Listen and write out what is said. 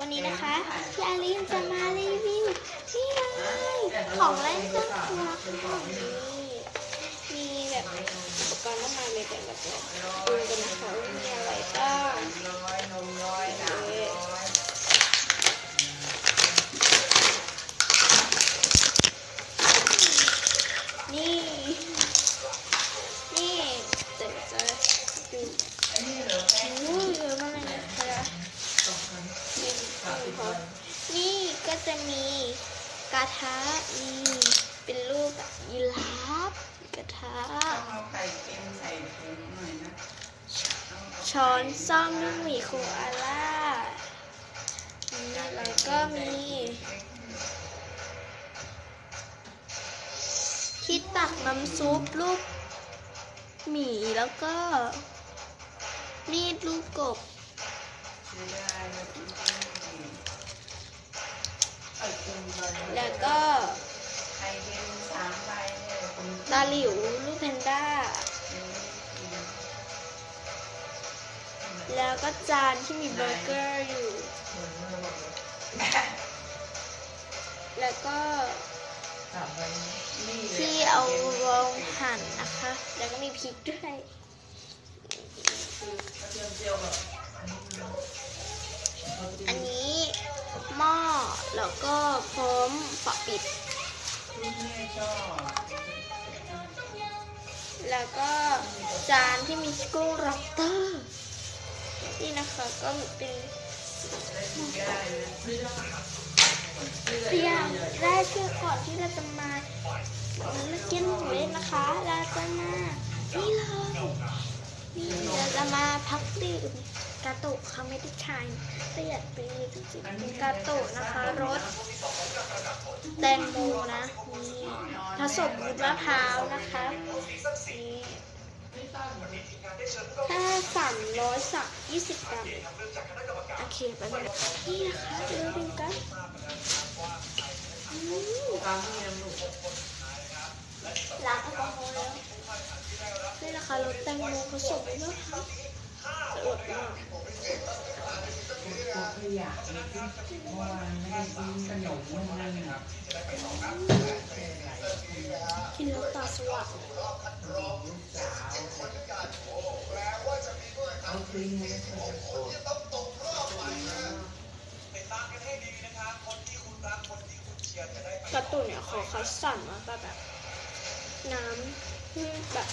วันนี้นะคะพี่อาลินจะมารีวิวนี่เลยของเล่นเครื่องครัวค่ะนี่มีแบบอุปกรณ์มากมายเลยแต่แบบนี้ดู กระทะนี่เป็นรูปแบบยีราฟกระทะต้องเอาไข่เค็มใส่ถุงหน่อยนะช้อนซ่อมลูกหมีโคอาล่านี่แล้วก็มีที่ตักน้ำซุปลูกหมีแล้วก็ มีดลูกกบ เสียดายเลยที่ไม่มีไข่เค็มใบ แล้วก็ไข่เค็มสามใบเนี่ยคุณตาหลิวลูกแพนด้า แล้วก็จานที่มีเบอร์เกอร์อยู่ แล้วก็สามใบนี่เลยที่เอาลงหั่นนะคะ แล้วก็มีพริกด้วย คือกระเทียมเจียวแบบ อันนี้หม้อ แล้วก็พร้อมฝาปิด แล้วก็จานที่มีกุ้งร็อบเตอร์นี่นะคะก็เป็นเตรียมแรกคือก่อนที่เราจะมาเล่นเกมของเล่นนะคะเราจะมานี่เลยนี่เราจะมาพักดื่ม กาโตะค่ะไม่ได้ใช้แต่อยากเป็นจริงๆเป็นกาโตะนะคะรสแตงโมนะนี่ผสมมะพร้าวนะคะนี่ถ้าสามร้อยสักยี่สิบกรัมโอเคไปเลยนี่นะคะเดี๋ยวเราดูกันอืมตามที่ยังลูกล้างแอลกอฮอล์แล้วนี่นะคะรสแตงโมผสมมะพร้าว สดมากกดขยะเลยที่เมื่อวานไม่ได้ซื้อขนมนู่นนั่นน่ะกินแล้วตาสว่างกสาวเอาทิ้งไว้ก็จะโกรธกระตุนเนี่ยขอคัดสั่นมาแบบแบบน้ำแบบ